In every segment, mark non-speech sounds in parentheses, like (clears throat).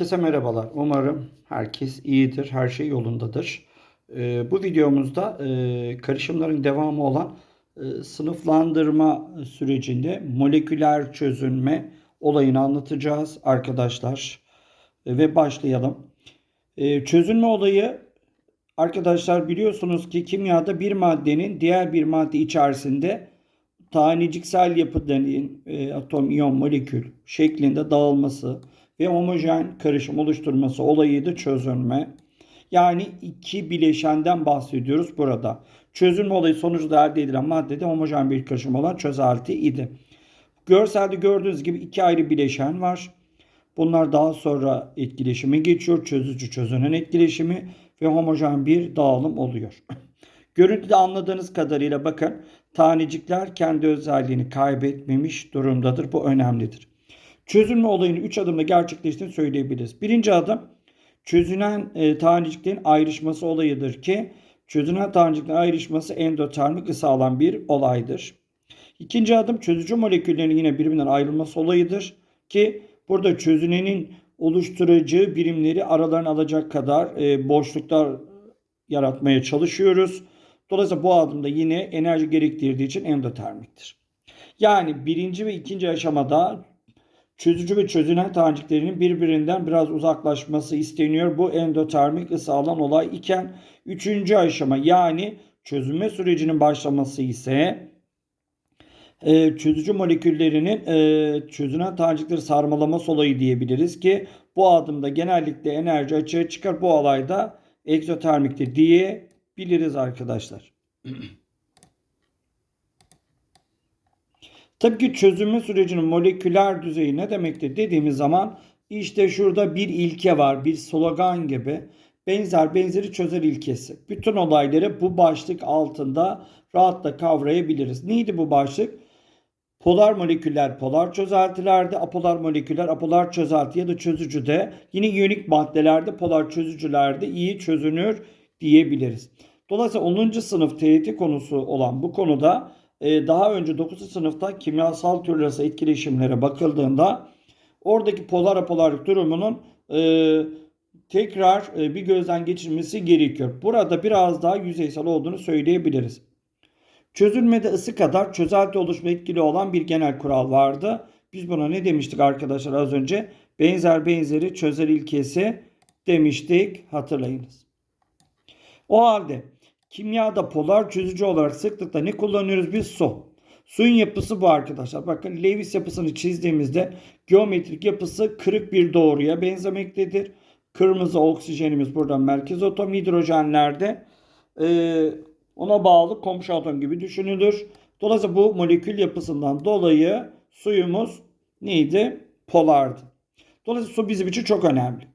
Herkese merhabalar. Umarım herkes iyidir, her şey yolundadır. Ee, bu videomuzda e, karışımların devamı olan e, sınıflandırma sürecinde moleküler çözünme olayını anlatacağız arkadaşlar. E, ve başlayalım. Çözünme olayı arkadaşlar biliyorsunuz ki kimyada bir maddenin diğer bir madde içerisinde taneciksel yapıların e, atom, iyon, molekül şeklinde dağılması ve homojen karışım oluşturması olayıydı çözünme. Yani iki bileşenden bahsediyoruz burada. Çözünme olayı sonucunda elde edilen maddede homojen bir karışım olan çözelti idi. Görselde gördüğünüz gibi iki ayrı bileşen var. Bunlar daha sonra etkileşime geçiyor. Çözücü çözünen etkileşimi ve homojen bir dağılım oluyor. (laughs) Görüntüde anladığınız kadarıyla bakın tanecikler kendi özelliğini kaybetmemiş durumdadır. Bu önemlidir. Çözülme olayını 3 adımda gerçekleştiğini söyleyebiliriz. Birinci adım çözünen e, taneciklerin ayrışması olayıdır ki çözünen taneciklerin ayrışması endotermik alan bir olaydır. İkinci adım çözücü moleküllerin yine birbirinden ayrılması olayıdır ki burada çözünenin oluşturacağı birimleri aralarını alacak kadar e, boşluklar yaratmaya çalışıyoruz. Dolayısıyla bu adımda yine enerji gerektirdiği için endotermiktir. Yani birinci ve ikinci aşamada çözücü ve çözünen taneciklerinin birbirinden biraz uzaklaşması isteniyor. Bu endotermik ısı alan olay iken üçüncü aşama yani çözünme sürecinin başlaması ise e, çözücü moleküllerinin e, çözünen tanecikleri sarmalaması olayı diyebiliriz ki bu adımda genellikle enerji açığa çıkar. Bu olayda egzotermiktir diyebiliriz arkadaşlar. (clears throat) Tabii ki çözünme sürecinin moleküler düzeyi ne demektir dediğimiz zaman işte şurada bir ilke var, bir slogan gibi. Benzer benzeri çözer ilkesi. Bütün olayları bu başlık altında rahatla kavrayabiliriz. Neydi bu başlık? Polar moleküller polar çözeltilerde, apolar moleküller apolar çözelti ya da çözücüde, yine iyonik maddelerde polar çözücülerde iyi çözünür diyebiliriz. Dolayısıyla 10. sınıf TYT konusu olan bu konuda e, daha önce 9. sınıfta kimyasal türler arası etkileşimlere bakıldığında oradaki polar apolarlık durumunun e, tekrar e, bir gözden geçirilmesi gerekiyor. Burada biraz daha yüzeysel olduğunu söyleyebiliriz. Çözülmede ısı kadar çözelti oluşma etkili olan bir genel kural vardı. Biz buna ne demiştik arkadaşlar az önce? Benzer benzeri çözer ilkesi demiştik hatırlayınız. O halde kimyada polar çözücü olarak sıklıkla ne kullanıyoruz biz? Su. Suyun yapısı bu arkadaşlar. Bakın Lewis yapısını çizdiğimizde geometrik yapısı kırık bir doğruya benzemektedir. Kırmızı oksijenimiz buradan merkez atom hidrojenlerde e, ona bağlı komşu atom gibi düşünülür. Dolayısıyla bu molekül yapısından dolayı suyumuz neydi? Polardı. Dolayısıyla su bizim için çok önemli.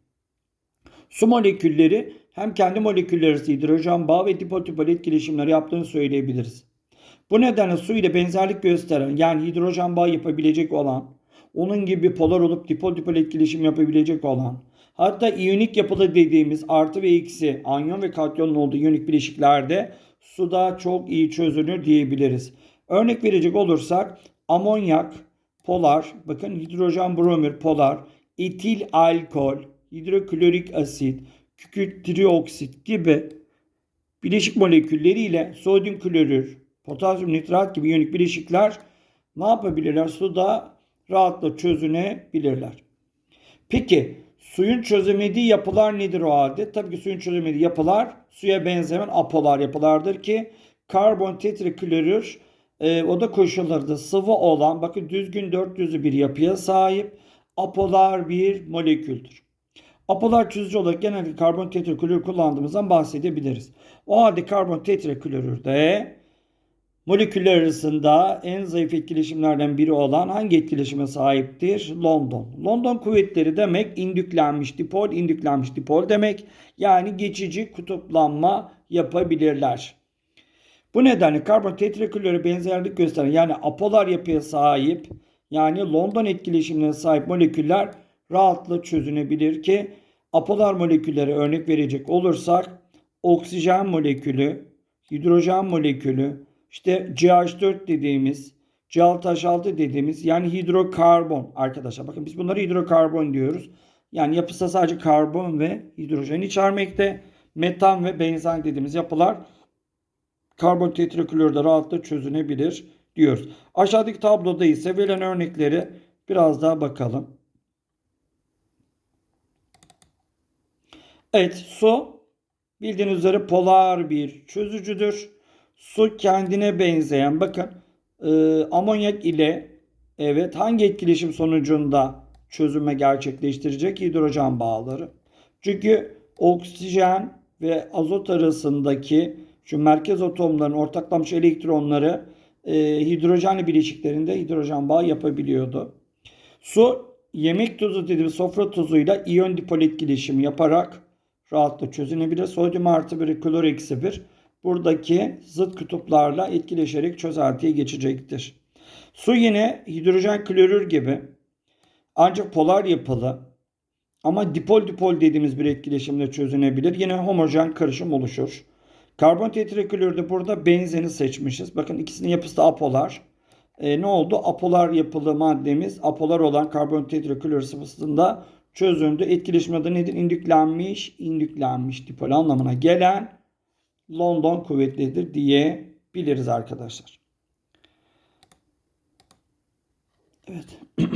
Su molekülleri hem kendi molekülleri arası hidrojen bağ ve dipol dipol etkileşimler yaptığını söyleyebiliriz. Bu nedenle su ile benzerlik gösteren yani hidrojen bağ yapabilecek olan, onun gibi polar olup dipol dipol etkileşim yapabilecek olan, hatta iyonik yapılı dediğimiz artı ve eksi anyon ve katyonun olduğu iyonik bileşiklerde suda çok iyi çözünür diyebiliriz. Örnek verecek olursak amonyak polar, bakın hidrojen bromür polar, etil alkol, hidroklorik asit, kükürt trioksit gibi bileşik molekülleriyle sodyum klorür, potasyum nitrat gibi iyonik bileşikler ne yapabilirler? Suda rahatla çözünebilirler. Peki suyun çözemediği yapılar nedir o halde? Tabii ki suyun çözemediği yapılar suya benzemen apolar yapılardır ki karbon tetraklorür e, oda koşullarında sıvı olan bakın düzgün dört yüzlü bir yapıya sahip apolar bir moleküldür. Apolar çözücü olarak genellikle karbon tetraklorür kullandığımızdan bahsedebiliriz. O halde karbon tetraklorürde moleküller arasında en zayıf etkileşimlerden biri olan hangi etkileşime sahiptir? London. London kuvvetleri demek indüklenmiş dipol, indüklenmiş dipol demek. Yani geçici kutuplanma yapabilirler. Bu nedenle karbon tetraklorüre benzerlik gösteren yani apolar yapıya sahip yani London etkileşimine sahip moleküller rahatlıkla çözünebilir ki apolar moleküllere örnek verecek olursak oksijen molekülü, hidrojen molekülü, işte CH4 dediğimiz, CH6 dediğimiz yani hidrokarbon arkadaşlar. Bakın biz bunları hidrokarbon diyoruz. Yani yapısı sadece karbon ve hidrojen içermekte. Metan ve benzen dediğimiz yapılar karbon tetraklorda rahatlıkla çözünebilir diyoruz. Aşağıdaki tabloda ise verilen örnekleri biraz daha bakalım. Evet su bildiğiniz üzere polar bir çözücüdür. Su kendine benzeyen bakın e, amonyak ile evet hangi etkileşim sonucunda çözüme gerçekleştirecek hidrojen bağları. Çünkü oksijen ve azot arasındaki şu merkez atomların ortaklanmış elektronları e, hidrojenli bileşiklerinde hidrojen bağı yapabiliyordu. Su yemek tuzu dediğimiz sofra tuzuyla iyon dipol etkileşimi yaparak rahatlıkla çözünebilir. Sodyum artı 1, klor eksi 1 buradaki zıt kutuplarla etkileşerek çözeltiye geçecektir. Su yine hidrojen klorür gibi ancak polar yapılı ama dipol dipol dediğimiz bir etkileşimle çözünebilir. Yine homojen karışım oluşur. Karbon tetraklorürde burada benzeni seçmişiz. Bakın ikisinin yapısı da apolar. E, ne oldu? Apolar yapılı maddemiz apolar olan karbon tetraklorür sıvısında çözündü. Etkileşim adı nedir? İndüklenmiş, indüklenmiş dipol anlamına gelen London kuvvetlidir diyebiliriz arkadaşlar. Evet. (clears throat)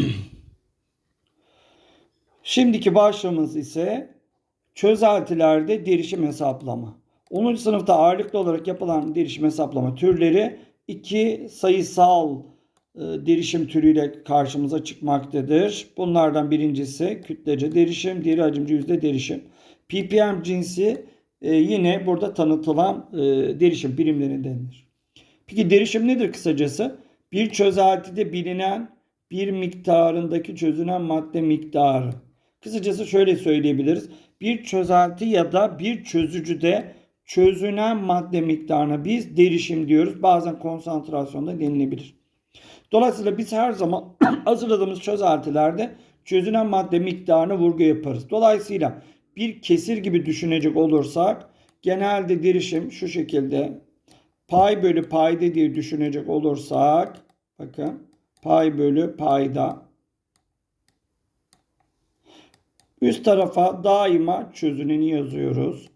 Şimdiki başlığımız ise çözeltilerde derişim hesaplama. 10. sınıfta ağırlıklı olarak yapılan derişim hesaplama türleri iki sayısal derişim türüyle karşımıza çıkmaktadır. Bunlardan birincisi kütlece derişim, diğeri hacimci yüzde derişim. ppm cinsi e, yine burada tanıtılan e, derişim birimlerindendir. Peki derişim nedir kısacası? Bir çözeltide bilinen bir miktarındaki çözünen madde miktarı. Kısacası şöyle söyleyebiliriz. Bir çözelti ya da bir çözücüde çözünen madde miktarına biz derişim diyoruz. Bazen konsantrasyonda denilebilir. Dolayısıyla biz her zaman (clears throat) hazırladığımız çözeltilerde çözünen madde miktarına vurgu yaparız. Dolayısıyla bir kesir gibi düşünecek olursak genelde derişim şu şekilde pay bölü payda diye düşünecek olursak bakın pay bölü payda üst tarafa daima çözüneni yazıyoruz.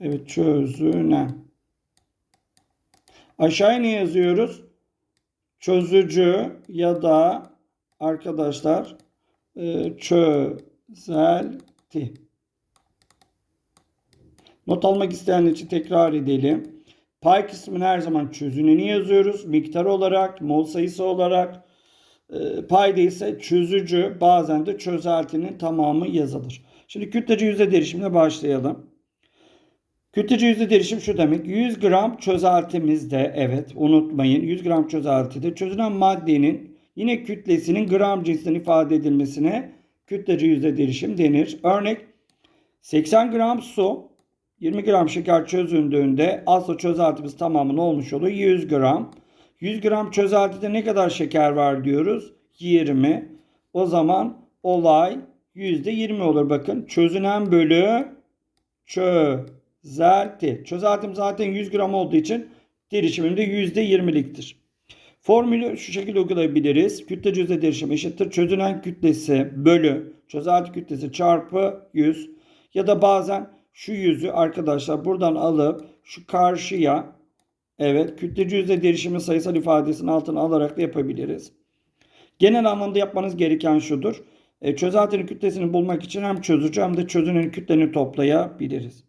Evet çözünen. Aşağıya ne yazıyoruz? Çözücü ya da arkadaşlar e, çözelti. Not almak isteyenler için tekrar edelim. Pay kısmını her zaman çözüneni yazıyoruz. Miktar olarak, mol sayısı olarak. E, payda ise çözücü bazen de çözeltinin tamamı yazılır. Şimdi kütlece yüzde derişimle başlayalım. Kütlece yüzde derişim şu demek. 100 gram çözeltimizde evet unutmayın 100 gram çözeltide çözülen maddenin yine kütlesinin gram cinsinden ifade edilmesine kütlece yüzde derişim denir. Örnek 80 gram su 20 gram şeker çözüldüğünde asla çözeltimiz tamamı olmuş oluyor? 100 gram. 100 gram çözeltide ne kadar şeker var diyoruz? 20. O zaman olay %20 olur. Bakın çözünen bölü çözelti. Çözeltim zaten 100 gram olduğu için derişimim de %20'liktir. Formülü şu şekilde uygulayabiliriz. Kütle yüzde derişim eşittir. Çözünen kütlesi bölü çözelti kütlesi çarpı 100. Ya da bazen şu yüzü arkadaşlar buradan alıp şu karşıya evet kütlece yüzde derişimi sayısal ifadesinin altına alarak da yapabiliriz. Genel anlamda yapmanız gereken şudur. E, çözeltinin kütlesini bulmak için hem çözücü hem de çözünenin kütlelerini toplayabiliriz.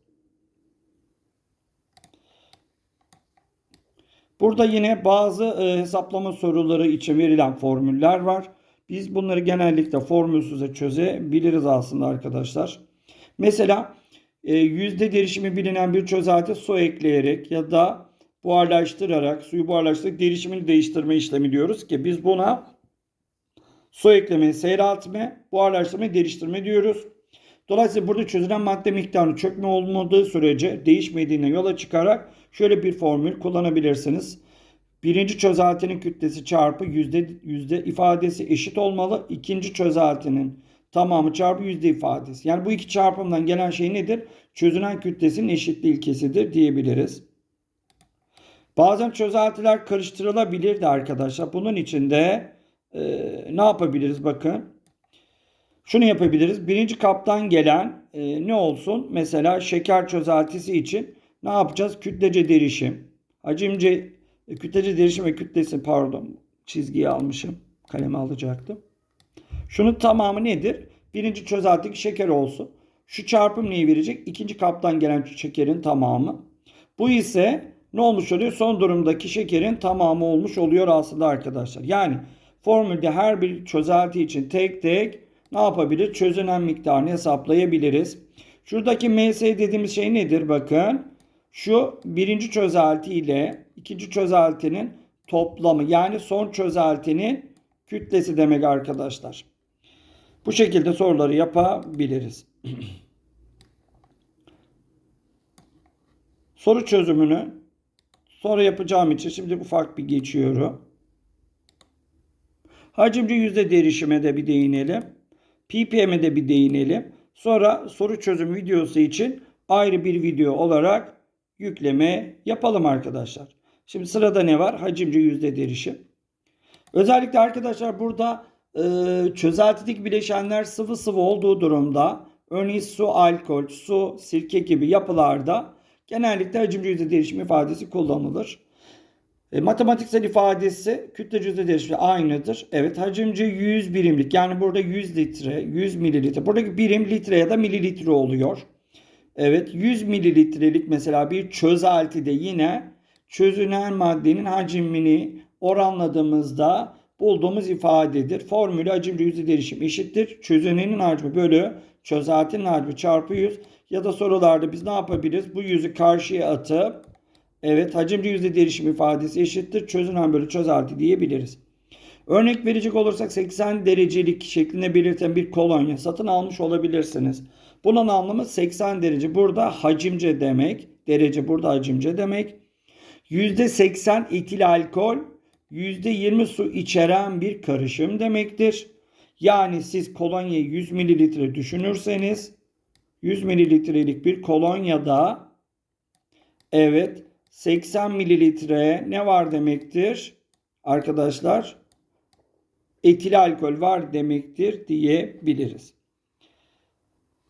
Burada yine bazı e, hesaplama soruları için verilen formüller var. Biz bunları genellikle formülsüze çözebiliriz aslında arkadaşlar. Mesela e, yüzde derişimi bilinen bir çözelti su ekleyerek ya da buharlaştırarak suyu buharlaştırarak derişimini değiştirme işlemi diyoruz ki biz buna su ekleme, seyreltme, buharlaştırma, değiştirme diyoruz. Dolayısıyla burada çözülen madde miktarı çökme olmadığı sürece değişmediğine yola çıkarak şöyle bir formül kullanabilirsiniz. Birinci çözeltinin kütlesi çarpı yüzde, yüzde ifadesi eşit olmalı. İkinci çözeltinin tamamı çarpı yüzde ifadesi. Yani bu iki çarpımdan gelen şey nedir? Çözünen kütlesinin eşitliği ilkesidir diyebiliriz. Bazen çözeltiler karıştırılabilir de arkadaşlar. Bunun için de e, ne yapabiliriz bakın. Şunu yapabiliriz. Birinci kaptan gelen e, ne olsun? Mesela şeker çözeltisi için ne yapacağız? Kütlece derişim. Hacimce e, kütlece derişim ve kütlesi pardon çizgiyi almışım. Kalemi alacaktım. Şunun tamamı nedir? Birinci çözeltideki şeker olsun. Şu çarpım neyi verecek? İkinci kaptan gelen şekerin tamamı. Bu ise ne olmuş oluyor? Son durumdaki şekerin tamamı olmuş oluyor aslında arkadaşlar. Yani formülde her bir çözelti için tek tek ne yapabilir? Çözünen miktarını hesaplayabiliriz. Şuradaki MS dediğimiz şey nedir? Bakın şu birinci çözelti ile ikinci çözeltinin toplamı yani son çözeltinin kütlesi demek arkadaşlar. Bu şekilde soruları yapabiliriz. (clears throat) Soru çözümünü sonra yapacağım için şimdi ufak bir geçiyorum. Hacimci yüzde derişime de bir değinelim. Ppm'e de bir değinelim. Sonra soru çözüm videosu için ayrı bir video olarak yükleme yapalım arkadaşlar. Şimdi sırada ne var? Hacimci yüzde derişim. Özellikle arkadaşlar burada e, çözeltilik bileşenler sıvı sıvı olduğu durumda örneğin su, alkol, su, sirke gibi yapılarda genellikle hacimci yüzde derişim ifadesi kullanılır. E, matematiksel ifadesi kütle yüzde derişimi aynıdır. Evet hacimci 100 birimlik yani burada 100 litre, 100 mililitre. Buradaki birim litre ya da mililitre oluyor. Evet 100 mililitrelik mesela bir çözeltide yine çözünen maddenin hacmini oranladığımızda bulduğumuz ifadedir. Formülü hacimci yüzde derişim eşittir. Çözünenin hacmi bölü çözeltinin hacmi çarpı 100 ya da sorularda biz ne yapabiliriz? Bu yüzü karşıya atıp evet hacimci yüzde derişim ifadesi eşittir. Çözünen bölü çözelti diyebiliriz. Örnek verecek olursak 80 derecelik şeklinde belirten bir kolonya satın almış olabilirsiniz. Bunun anlamı 80 derece. Burada hacimce demek. Derece burada hacimce demek. %80 etil alkol, %20 su içeren bir karışım demektir. Yani siz kolonyayı 100 mililitre düşünürseniz 100 mililitrelik bir kolonyada evet 80 mililitre ne var demektir? Arkadaşlar etil alkol var demektir diyebiliriz.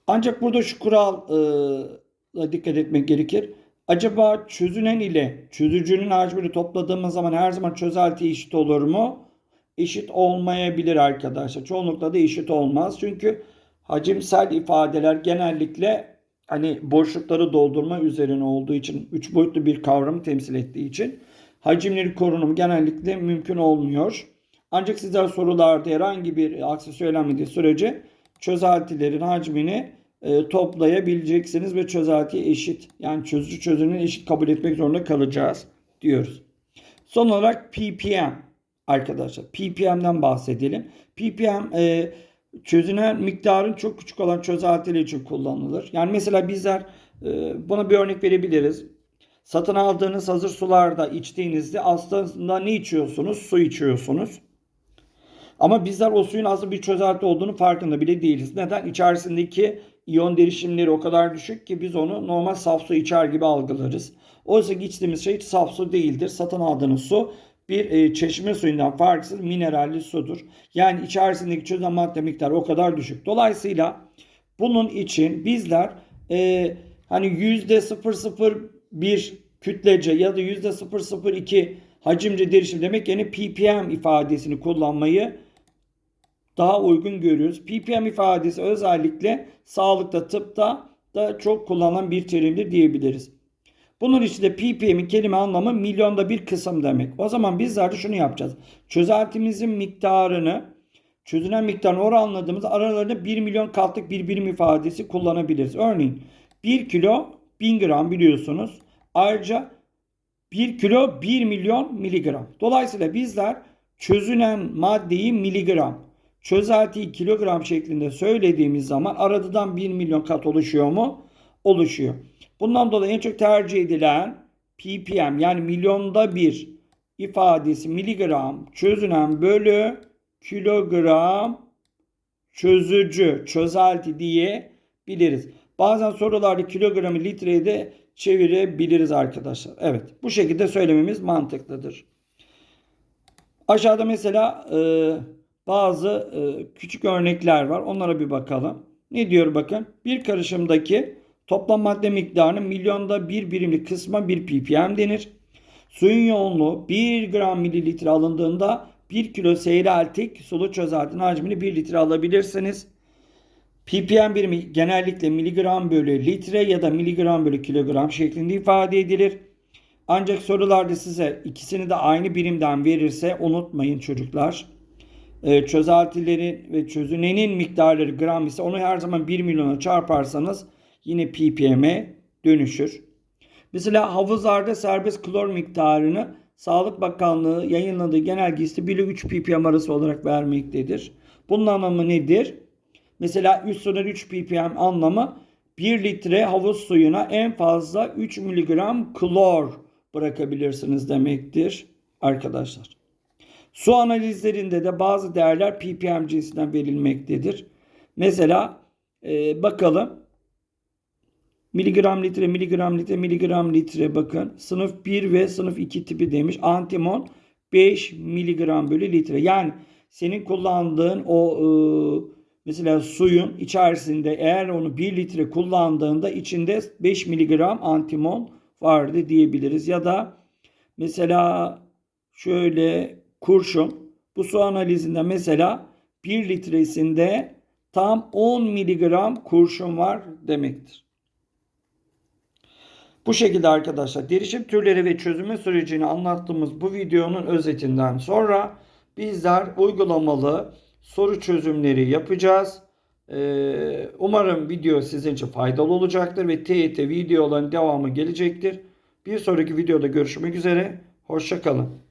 Ancak burada şu kurala dikkat etmek gerekir. Acaba çözünen ile çözücünün hacmini topladığımız zaman her zaman çözelti eşit olur mu? Eşit olmayabilir arkadaşlar. Çoğunlukla da eşit olmaz. Çünkü hacimsel ifadeler genellikle hani boşlukları doldurma üzerine olduğu için üç boyutlu bir kavramı temsil ettiği için hacimleri korunum genellikle mümkün olmuyor. Ancak sizler sorularda herhangi bir aksi söylenmediği sürece çözeltilerin hacmini e, toplayabileceksiniz ve çözelti eşit yani çözücü çözünün eşit kabul etmek zorunda kalacağız diyoruz. Son olarak ppm arkadaşlar ppm'den bahsedelim. ppm e, çözünen miktarın çok küçük olan çözeltiler için kullanılır. Yani mesela bizler e, buna bir örnek verebiliriz. Satın aldığınız hazır sularda içtiğinizde aslında ne içiyorsunuz? Su içiyorsunuz. Ama bizler o suyun aslında bir çözelti olduğunu farkında bile değiliz. Neden? İçerisindeki iyon derişimleri o kadar düşük ki biz onu normal saf su içer gibi algılarız. Oysa ki içtiğimiz şey saf su değildir. Satın aldığınız su bir e, çeşme suyundan farksız mineralli sudur. Yani içerisindeki çözünen madde miktarı o kadar düşük. Dolayısıyla bunun için bizler e, hani %001 kütlece ya da %002 hacimce derişim demek yani ppm ifadesini kullanmayı daha uygun görüyoruz. ppm ifadesi özellikle sağlıkta, tıpta da çok kullanılan bir terimdir diyebiliriz. Bunun içinde ppm'in kelime anlamı milyonda bir kısım demek. O zaman bizler de şunu yapacağız. Çözeltimizin miktarını çözünen miktarını oranladığımız aralarında 1 milyon katlık bir birim ifadesi kullanabiliriz. Örneğin 1 kilo 1000 gram biliyorsunuz. Ayrıca 1 kilo 1 milyon miligram. Dolayısıyla bizler çözünen maddeyi miligram, çözeltiyi kilogram şeklinde söylediğimiz zaman aradıdan 1 milyon kat oluşuyor mu? Oluşuyor. Bundan dolayı en çok tercih edilen ppm yani milyonda bir ifadesi miligram çözünen bölü kilogram çözücü, çözelti diye biliriz. Bazen sorularda kilogramı litreye de çevirebiliriz arkadaşlar. Evet bu şekilde söylememiz mantıklıdır. Aşağıda mesela e, bazı e, küçük örnekler var. Onlara bir bakalım. Ne diyor bakın? Bir karışımdaki toplam madde miktarının milyonda bir birimlik kısma bir ppm denir. Suyun yoğunluğu 1 gram mililitre alındığında 1 kilo seyrel tek sulu çözeltinin hacmini 1 litre alabilirsiniz. ppm birimi genellikle miligram bölü litre ya da miligram bölü kilogram şeklinde ifade edilir. Ancak sorularda size ikisini de aynı birimden verirse unutmayın çocuklar. Ee, çözeltilerin ve çözünenin miktarları gram ise onu her zaman 1 milyona çarparsanız yine ppm'e dönüşür. Mesela havuzlarda serbest klor miktarını Sağlık Bakanlığı yayınladığı genelgesi 1 ile 3 ppm arası olarak vermektedir. Bunun anlamı nedir? Mesela 3 sınır 3 ppm anlamı 1 litre havuz suyuna en fazla 3 mg klor bırakabilirsiniz demektir arkadaşlar. Su analizlerinde de bazı değerler ppm cinsinden verilmektedir. Mesela e, bakalım miligram litre, miligram litre, miligram litre bakın. Sınıf 1 ve sınıf 2 tipi demiş. Antimon 5 miligram bölü litre. Yani senin kullandığın o e, mesela suyun içerisinde eğer onu 1 litre kullandığında içinde 5 miligram antimon vardı diyebiliriz. Ya da mesela şöyle kurşun bu su analizinde mesela 1 litresinde tam 10 miligram kurşun var demektir. Bu şekilde arkadaşlar derişim türleri ve çözümü sürecini anlattığımız bu videonun özetinden sonra bizler uygulamalı soru çözümleri yapacağız. Ee, umarım video sizin için faydalı olacaktır ve TYT videoların devamı gelecektir. Bir sonraki videoda görüşmek üzere. Hoşçakalın.